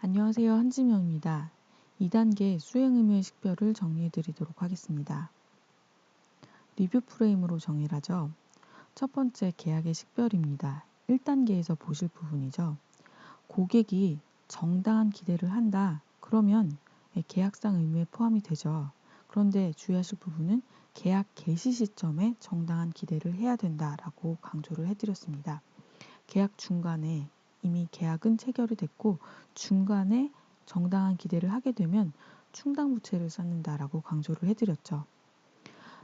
안녕하세요. 한지명입니다. 2단계 수행 의무의 식별을 정리해 드리도록 하겠습니다. 리뷰 프레임으로 정의를 하죠. 첫 번째 계약의 식별입니다. 1단계에서 보실 부분이죠. 고객이 정당한 기대를 한다. 그러면 계약상 의무에 포함이 되죠. 그런데 주의하실 부분은 계약 개시 시점에 정당한 기대를 해야 된다라고 강조를 해드렸습니다. 계약 중간에 이미 계약은 체결이 됐고 중간에 정당한 기대를 하게 되면 충당부채를 쌓는다라고 강조를 해드렸죠.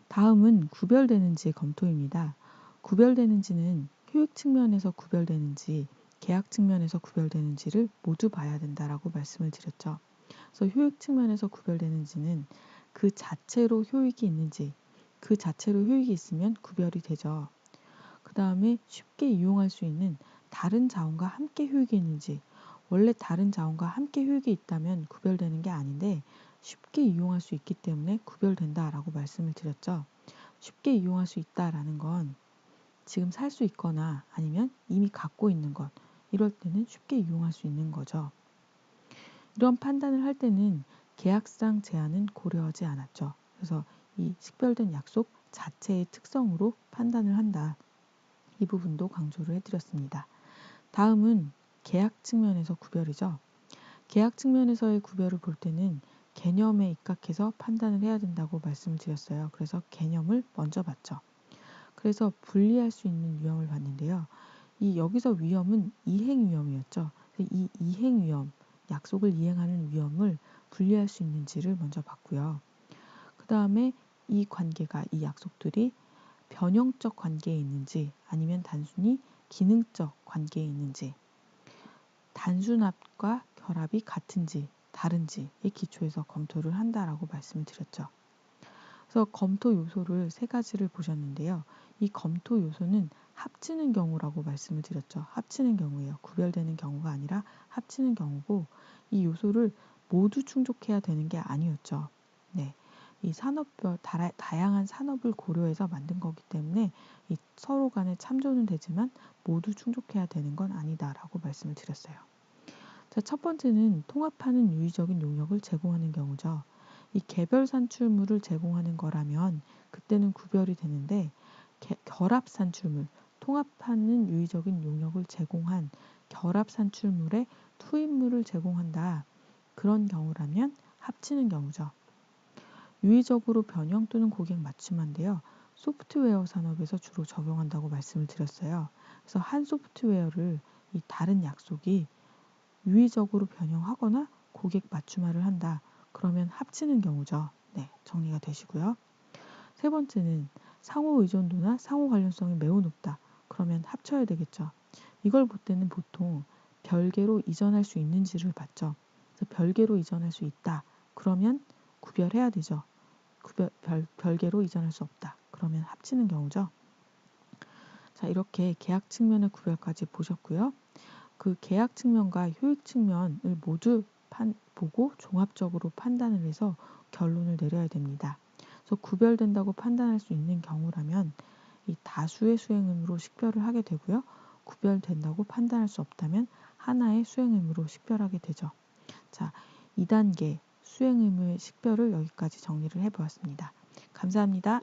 다음은 구별되는지 검토입니다. 구별되는지는 효익 측면에서 구별되는지 계약 측면에서 구별되는지를 모두 봐야 된다라고 말씀을 드렸죠. 그래서 효익 측면에서 구별되는지는 그 자체로 효익이 있는지 그 자체로 효익이 있으면 구별이 되죠. 그 다음에 쉽게 이용할 수 있는 다른 자원과 함께 효익이 있는지 원래 다른 자원과 함께 효익이 있다면 구별되는 게 아닌데 쉽게 이용할 수 있기 때문에 구별된다라고 말씀을 드렸죠. 쉽게 이용할 수 있다라는 건 지금 살 수 있거나 아니면 이미 갖고 있는 것 이럴 때는 쉽게 이용할 수 있는 거죠. 이런 판단을 할 때는 계약상 제한은 고려하지 않았죠. 그래서 이 식별된 약속 자체의 특성으로 판단을 한다. 이 부분도 강조를 해드렸습니다. 다음은 계약 측면에서 구별이죠. 계약 측면에서의 구별을 볼 때는 개념에 입각해서 판단을 해야 된다고 말씀을 드렸어요. 그래서 개념을 먼저 봤죠. 그래서 분리할 수 있는 위험을 봤는데요. 이 여기서 위험은 이행 위험이었죠. 이 이행 위험, 약속을 이행하는 위험을 분리할 수 있는지를 먼저 봤고요. 그 다음에 이 관계가 이 약속들이 변형적 관계에 있는지 아니면 단순히 기능적 관계에 있는지, 단순합과 결합이 같은지 다른지의 기초에서 검토를 한다라고 말씀을 드렸죠. 그래서 검토 요소를 세 가지를 보셨는데요. 이 검토 요소는 합치는 경우라고 말씀을 드렸죠. 합치는 경우예요. 구별되는 경우가 아니라 합치는 경우고 이 요소를 모두 충족해야 되는 게 아니었죠. 네. 이 산업별 다양한 산업을 고려해서 만든 거기 때문에 이 서로 간에 참조는 되지만 모두 충족해야 되는 건 아니다라고 말씀을 드렸어요. 자, 첫 번째는 통합하는 유의적인 용역을 제공하는 경우죠. 이 개별 산출물을 제공하는 거라면 그때는 구별이 되는데 개, 결합 산출물, 통합하는 유의적인 용역을 제공한 결합 산출물에 투입물을 제공한다. 그런 경우라면 합치는 경우죠. 유의적으로 변형 또는 고객 맞춤한데요. 소프트웨어 산업에서 주로 적용한다고 말씀을 드렸어요. 그래서 한 소프트웨어를 이 다른 약속이 유의적으로 변형하거나 고객 맞춤화를 한다. 그러면 합치는 경우죠. 네, 정리가 되시고요. 세 번째는 상호 의존도나 상호 관련성이 매우 높다. 그러면 합쳐야 되겠죠. 이걸 볼 때는 보통 별개로 이전할 수 있는지를 봤죠. 그래서 별개로 이전할 수 있다. 그러면 구별해야 되죠. 구별, 별, 별개로 이전할 수 없다. 그러면 합치는 경우죠. 자, 이렇게 계약 측면의 구별까지 보셨고요. 그 계약 측면과 효익 측면을 모두 판, 보고 종합적으로 판단을 해서 결론을 내려야 됩니다. 그래서 구별된다고 판단할 수 있는 경우라면 이 다수의 수행 의무로 식별을 하게 되고요. 구별된다고 판단할 수 없다면 하나의 수행 의무로 식별하게 되죠. 자, 2단계 수행 의무의 식별을 여기까지 정리를 해보았습니다. 감사합니다.